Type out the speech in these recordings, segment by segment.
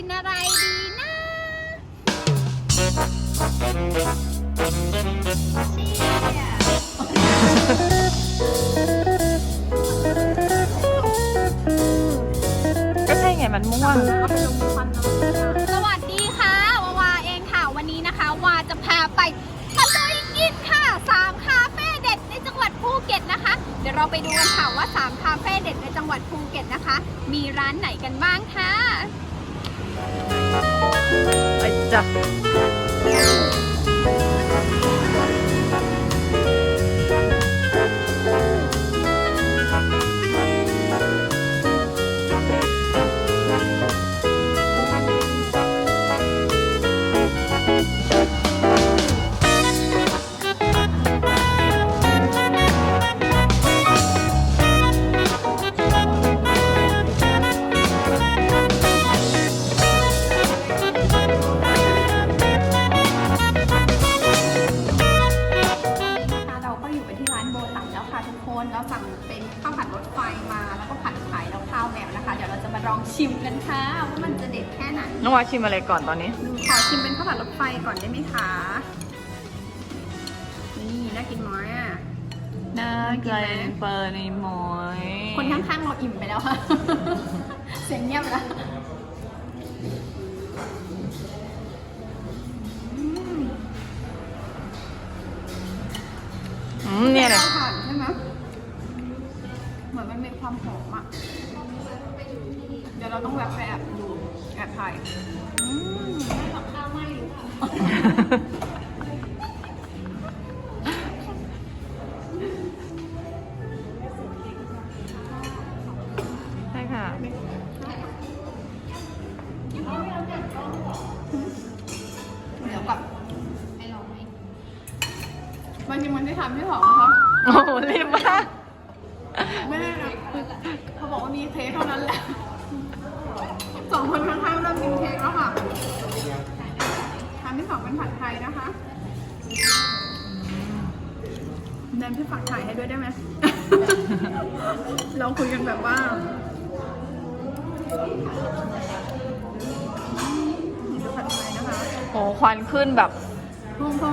กินอะไรดีนะ ก็ใช่ไงมันม่วง สวัสดีค่ะวาวาเองค่ะ วันนี้นะคะ วาจะพาไปตะลุยกินค่ะสามคาเฟ่เด็ดในจังหวัดภูเก็ตนะคะ เดี๋ยวเราไปดูกันค่ะว่าสามคาเฟ่เด็ดในจังหวัดภูเก็ตนะคะ มีร้านไหนกันบ้างค่ะ ไปจ้าชิมอะไรก่อนตอนนี้ ขอชิมเป็นข้าวผัดรถไฟก่อนได้ไหมคะ นี่น่ากินน้อยอะ น่าไกลเปิดในหมอยคนข้างๆเราอิ่มไปแล้วค่ะ เสียงเงียบไปแล้วอืมอืมเนี่ยแหละ ข้าวผัด ความหอมอะ เดี๋ยวเราต้องแวะไปแอบดูแอบถ่ายอืมกับข้าวไหม้หรือเปล่าใช่ค่ะ เดี๋ยวกับให้ลองไหมมันจริงมันได้ทำที่สองนะคะ โอ้โหรีบมาก ไม่ได้นะเขาบอกว่ามีเค้กเท่านั้นแหละสองคนข้างๆเริ่มกินเค้กแล้วค่ะทานที่สองเป็นผัดไทยนะคะแนนพี่ฝากถ่ายให้ด้วยได้ไหม เราคุยกันแบบว่านี่คือผัดไทยนะคะโอ้ควันขึ้นแบบพงพ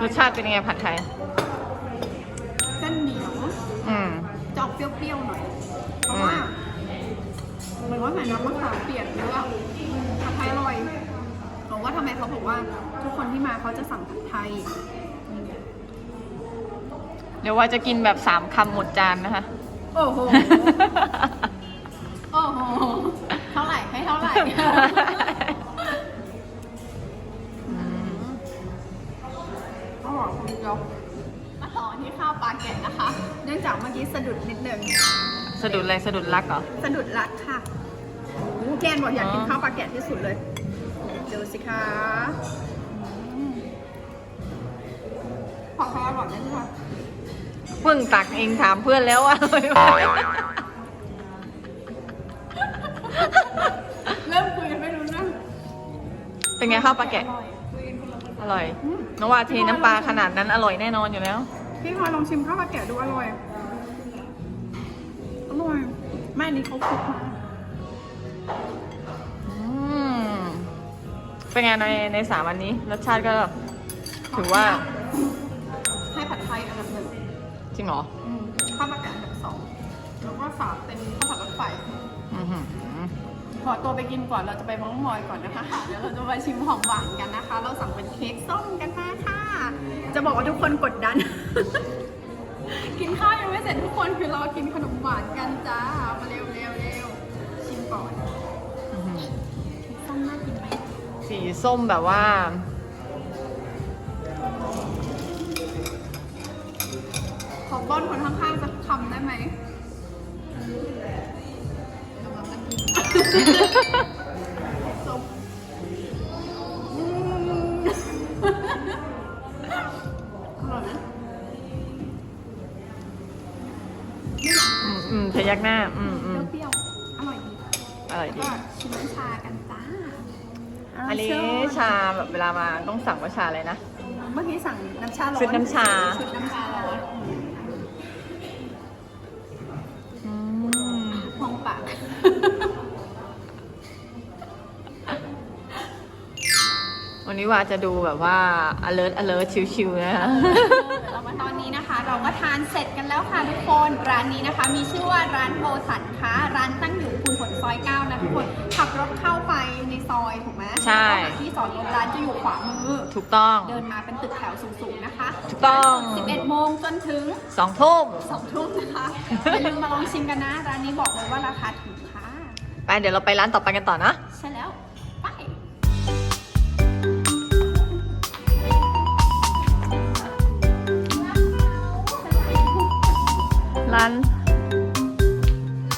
รยสชาติเป็นยังไงผัดไทย เส้นเหนียวอืม จะออกเปรี้ยวๆหน่อย เพราะว่าเหมือนว่าใส่น้ำมะขามเปียกเยอะผัดไทยอร่อยบอกว่าทำไมเขาบอกว่า ทุกคนที่มาเขาจะสั่งผัดไทย เดี๋ยวว่าจะกินแบบสามคำหมดจานนะคะ โอ้โห โอ้โห เท่าไหร่ให้เท่าไหร่ เดียวมาต่อที่ข้าวปลาแกะนะคะ เนื่องจากเมื่อกี้สะดุดนิดนึง สะดุดอะไรสะดุดรักเหรอ สะดุดรัดค่ะโอ้โหแกนบอกอยากกินอ๋อข้าวปลาแกะที่สุดเลยดูสิคะอืมขอข้าวอร่อยไหมคะเพิ่งตักเองถามเพื่อนแล้วว่าอร่อยไหมเริ่มคุยกันไม่รู้เรื่องเป็นไงข้าวปลาแกะ อร่อยคุยกันคนละคนอร่อยอืมน้องว่าเทน้ำปลาขนาดนั้นอร่อยแน่นอนอยู่แล้ว พี่พลอยลองชิมข้าวปลาแกะดูอร่อย อร่อยไม่อันนี้เขาคลุกมาอืมเป็นไงในในสามอันนี้ รสชาติก็ถือว่าให้ผัดไทยอันดับหนึ่งจริงเหรออืมข้าวปลาแกะอันดับสองแล้วก็สามเป็นข้าวผัดรถไฟอือหือ ขอตัวไปกินก่อนเราจะไปเมองมอยก่อนนะคะเดี๋ยวเราจะมาชิมของหวานกันนะคะ เราสั่งเป็นเค้กส้มกันมาค่ะ จะบอกว่าทุกคนกดดัน กินข้าวยังไม่เสร็จทุกคนคือรอกินขนมหวานกันจ้ามาเร็วเร็วเร็วชิมก่อนอื้อหือเค้กส้มน่ากินไหมสีส้มแบบว่าขอป้อนคนข้างๆสักคำได้ไหม อืมอร่อยไหมอืมอืมพยักหน้า อืมอืมเปรี้ยวๆอร่อยดีอร่อยแล้วดีก็ชิมน้ำชากันจ้าอันนี้เชิญชาแบบเวลามาต้องสั่งว่าชาอะไรนะ เมื่อกี้สั่งน้ำชาร้อนชุดน้ำชา ชุดน้ำชาร้อนอืม มองปาก วันนี้ว่าจะดูแบบว่า alert alert ชิวๆนะคะเรามาตอนนี้นะคะ เราก็ทานเสร็จกันแล้วค่ะทุกคน ร้านนี้นะคะ มีชื่อว่าร้านโบสันค่ะ ร้านตั้งอยู่คุณผลซอยเก้านะทุกคน ขับรถเข้าไปในซอยถูกไหมใช่แล้วก็หาที่จอดรถร้านจะอยู่ขวามือ ถูกต้อง เดินมาเป็นตึกแถวสูงๆนะคะ ถูกต้อง 11โมงจนถึงสองทุ่ม2ทุ่มนะคะอย่าลืมมาลองชิมกันนะ ร้านนี้บอกเลยว่าราคาถูกค่ะ ไปเดี๋ยวเราไปร้านต่อไปกันต่อนะ ใช่แล้ว ร้าน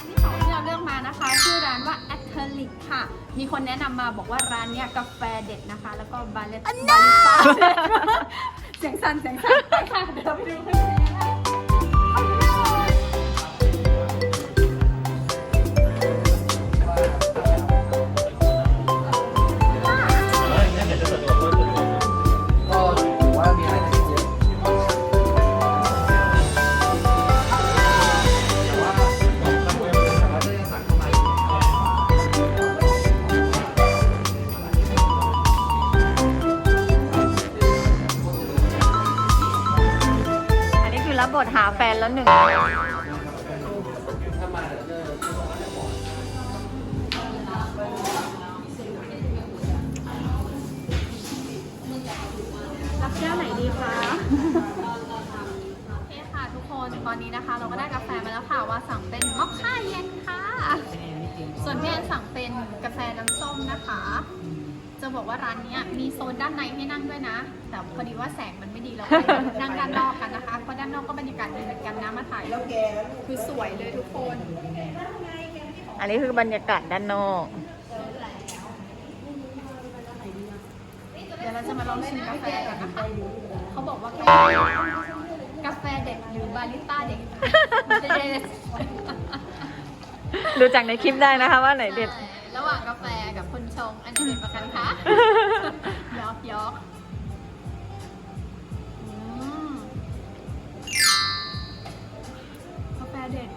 ที่สองที่เราเลือกมานะคะ ชื่อร้านว่า a t e l i c ค่ะ มีคนแนะนำมาบอกว่าร้านเนี้ยกาแฟเด็ดนะคะ แล้วก็บาเลตบาริสต้าเสียงสั่นเสียงสั่นไปค่ะเดี๋ยวเราไปดูกันเลยนะคะ แก้วไหนดีคะโอเคค่ะทุกคน ตอนนี้นะคะ เราก็ได้กาแฟมาแล้วค่ะว่าสั่งเป็นมอคค่าเย็นค่ะ ส่วนพี่แอนสั่งเป็นกาแฟน้ำส้มนะคะ จะบอกว่าร้านเนี้ยมีโซนด้านในให้นั่งด้วยนะ แต่พอดีว่าแสงมันไม่ดีเราก็เลยนั่งด้านนอกกันนะคะเพราะด้านนอกก็บรรยากาศดีเหมือนกันนะมาถ่ายรูปคือสวยเลยทุกคน อันนี้คือบรรยากาศด้านนอก เดี๋ ยวเราจะมาลองชิมกาแฟกันนะคะเขาบอกว่ากาแฟกาแฟเด็ดหรือบาริสต้าเด็ดเด็ดดูจากในคลิปได้นะคะว่าไหนเด็ดใช่ระหว่างกาแฟกับคนชงอันไหนเด็ดกว่ากันคะยอกยอกอืมกาแฟเด็ด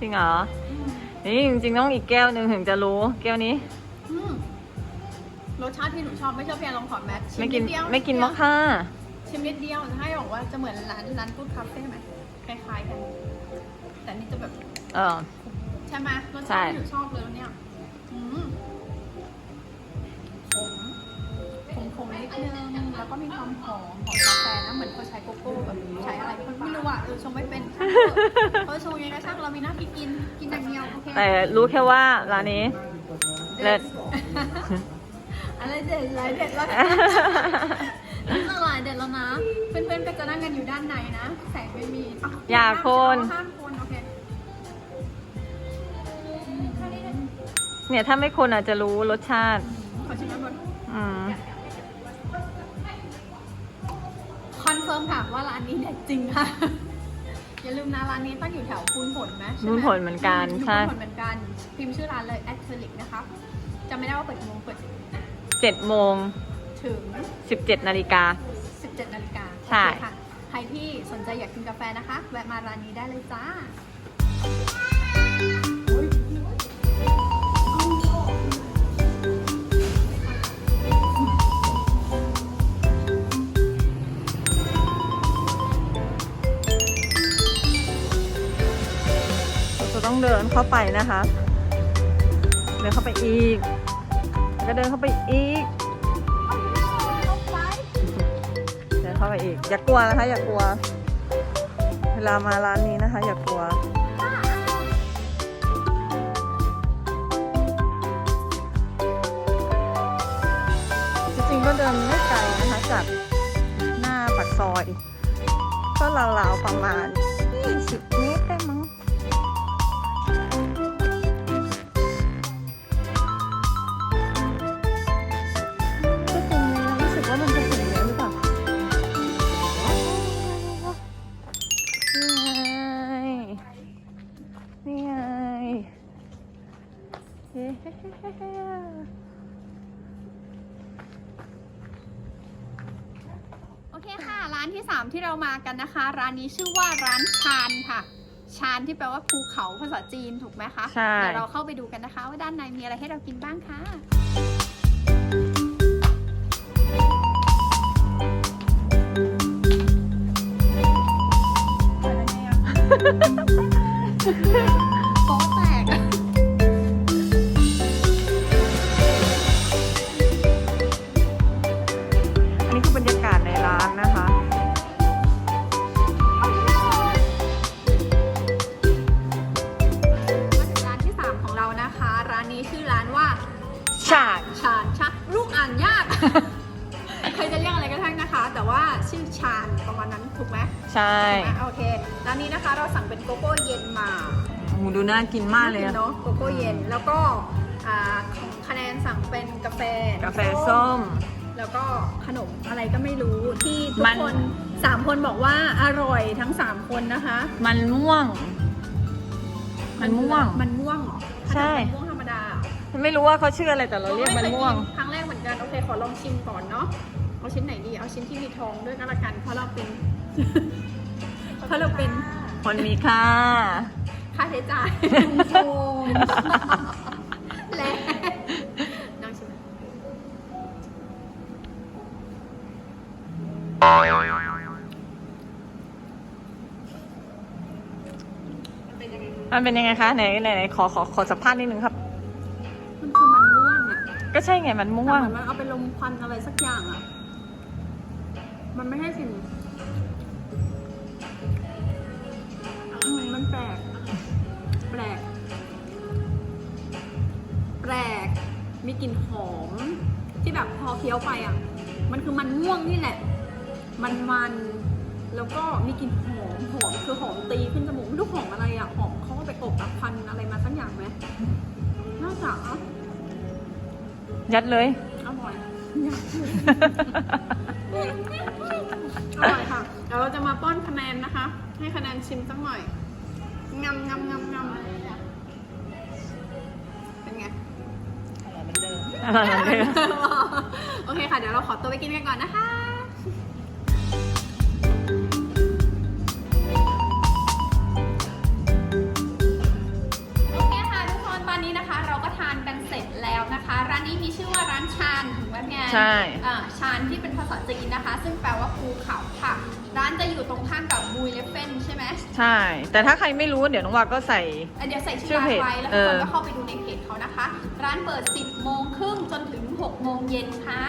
จริงเหรออืมนี่จริงๆต้องอีกแก้วหนึ่งถึงจะรู้แก้วนี้อืม รสชาติที่หนูชอบไม่ชอบเพียงลองขอแมทชิไม่กินดเดียวไม่กินมอคค่าชิมนิดเดียวจะให้บอกว่าจะเหมือนร้านร้านฟู้ดคาเฟ่ไหมคล้ายๆกัน แต่นี่จะแบบเออ ใช่ไหมรสใช่ชาติที่หนูชอบเลยเนี่ยอืมขมขมๆนิดนึงแล้วก็มีความหอมของกาแฟนะเหมือนเขาใช้โกโก้แบบใช้อะไรไม่รู้อะเออชงไม่เป็นช่างเถอะเขาชงยังไงก็ช่างเรามีหน้าที่กินกินอย่างเดียวโอเคแต่รู้แค่ว่าร้านนี้ เลิศ อะไรเด็ดอะไรเด็ดแล้วนะอะไรเด็ดแล้วนะ เพื่อนๆก็จะนั่งกันอยู่ด้านในนะ แสงไม่มีะอย่าคน ห้ามคนโอเค เนี่ยถ้าไม่คนอาจจะรู้รสชาติ ขอชิมน้ำบนอืมคอนเฟิร์มค่ะว่าร้านนี้เด็ดจริงค่ะ อย่าลืมนะร้านนี้ตั้งอยู่แถวพูนผลนะใช่ไหมพูนผลเหมือนกันอยู่ใช่พูนผลเหมือนกัน พิมพ์ชื่อร้านเลย a c r y l i c นะคะจำไม่ได้ว่าเปิดกี่โมงเปิด เจ็ดโมงถึงสิบเจ็ดนาฬิกา 17นาฬิกาใช่ โอเคค่ะ ใครที่สนใจอยากกินกาแฟนะคะ แวะมาร้านนี้ได้เลยจ้า เราจะต้องเดินเข้าไปนะคะ เดินเข้าไปอีก แล้วก็เดินเข้าไปอีก เดินเข้าไปอีก อย่ากลัวนะคะ อย่ากลัว เวลามาร้านนี้นะคะ อย่ากลัวจริงๆก็เดินไม่ไกลนะคะจากหน้าปากซอย ก็ราวๆประมาณ20เมตร กันนะคะ ร้านนี้ชื่อว่าร้านชานค่ะ ชานที่แปลว่าภูเขาภาษาจีนถูกไหมคะใช่ เดี๋ยวเราเข้าไปดูกันนะคะ ว่าด้านในมีอะไรให้เรากินบ้างค่ะโป๊ กินมากเลยน่อะ เนาะโกโก้เย็นแล้วก็อ่าของคะแนนสั่งเป็นกาแฟกาแฟส้ม แล้วก็ขนมอะไรก็ไม่รู้ที่ทุกมัน คนสามคนบอกว่าอร่อยทั้งสามคนนะคะ มันม่วง มันม่วง มันม่วงเหรอใช่ ขนมมันม่วงธรรมดาไม่รู้ว่าเขาชื่ออะไรแต่เราเรียกมันม่วงไเคยกินครั้งแรกเหมือนกันโอเคขอลองชิมก่อนเนาะเอาชิ้นไหนดีเอาชิ้นที่มีทองด้วยก็แล้วกันเพราะเราเป็น เพราะเราเป็น คนมีค่า ค่าใช้จ่ายโจมและน้องชิมมันเป็นยังไงมันเป็นยังไงคะไหนไหนไหนขอขอขอสัมภาษณ์นิดนึงครับ มันคือมันม่วงอะก็ใช่ไงมันม่แต่วงเหมือนมันเอาไปลมควันอะไรสักอย่างอะมันไม่ใช่สิ่ง มีกลิ่นหอม ที่แบบพอเคี้ยวไปอะ มันคือมันม่วงนี่แหละ มันมันๆแล้วก็มีกลิ่นหอมหอมคือหอมตีขึ้นจมูกไม่รู้หอมอะไรอะหอมเขาก็ไปอบอะควันอะไรมาสักอย่างไหมน่าจะอะยัดเลยอร่อยอร่อยค่ะเดี๋ยวเราจะมาป้อนคะแนนนะคะ ให้คะแนนชิมสักหน่อยงำงำงำงำ เหมือนเดิม โอเคค่ะ เดี๋ยวเราขอตัวไปกินกันก่อนนะคะ โอเคค่ะทุกคนตอนนี้นะคะ เราก็ทานกันเสร็จแล้วนะคะ ร้านนี้มีชื่อว่าร้านชานถูกไหมแม่ใช่ อ่าชานที่เป็นภาษาจีนนะคะ ซึ่งแปลว่าภูเขาค่ะ ร้านจะอยู่ตรงข้ามกับบูยเลฟเฟนใช่ไหมใช่ แต่ถ้าใครไม่รู้เดี๋ยวน้องวาก็ใส่ เอ่อเดี๋ยวใส่ชื่ชื่ออร้านเพจไว้ แล้วเอทุกคนอก็เข้าไปดูในเพจเขานะคะ ร้านเปิด 10 โมงครึ่งจนถึง 6 โมงเย็นค่ะ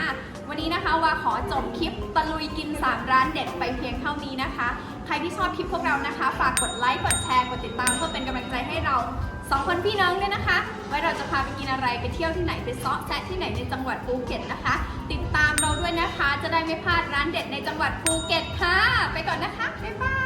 วันนี้นะคะว่าขอจบคลิปตะลุยกิน 3 ร้านเด็ดไปเพียงเท่านี้นะคะ ใครที่ชอบคลิปพวกเรานะคะ ฝากกดไลค์ กดแชร์ กดติดตามเพื่อเป็นกำลังใจให้เรา สองคนพี่น้องด้วยนะคะ ไว้เราจะพาไปกินอะไรไปเที่ยวที่ไหนไปซ้อแซะที่ไหนในจังหวัดภูเก็ตนะคะ ติดตามเราด้วยนะคะ จะได้ไม่พลาดร้านเด็ดในจังหวัดภูเก็ตค่ะ ไปก่อนนะคะ บ๊ายบาย